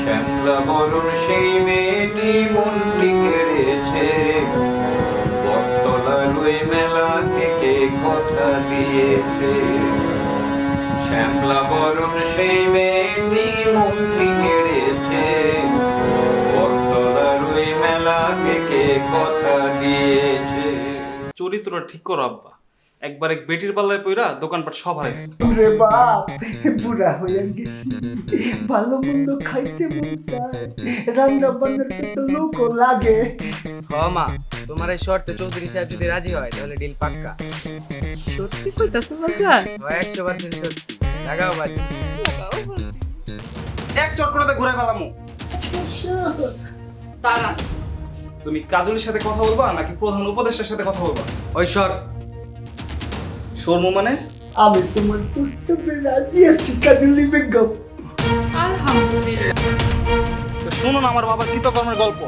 শ্যামলা বরণ সেই মেয়েটি মনটি কেড়েছে। বটতলার ওই মেলা থেকে কথা দিয়েছে। শ্যামলা বরণ সেই মেয়েটি মনটি কেড়েছে। বটতলার ওই মেলা থেকে কথা দিয়েছে। চরিত্র ঠিক করো, আব্বা। একবার এক বেটির পাল্লায় পইরা দোকানপাট সব হারাইছে রে বাপ বুড়া হয়ে গেছি। ভালো মন্দ খাইতে মন চায়। রান্না বান্নার তো লোকও লাগে। হ মা তোমার এই শর্তে চৌধুরী সাহেব যদি রাজি হয় তাহলে ডিল পাক্কা। সত্যি কইতাছো বাজার? ও একশো পার্সেন্ট সত্যি। লাগাও বাজি এক চক্করতে ঘুরে ফেলামু। তারা তুমি কাজলির সাথে কথা বলবা নাকি প্রধান উপদেষ্টার সাথে কথা বলবা? ওই সর শর্মু মানে? আমি তোমার প্রস্তাবে রাজি আছি কাজলি বেগম আলহামদুলিল্লাহ। শুনুন আমার বাবার কৃতকর্মের গল্প।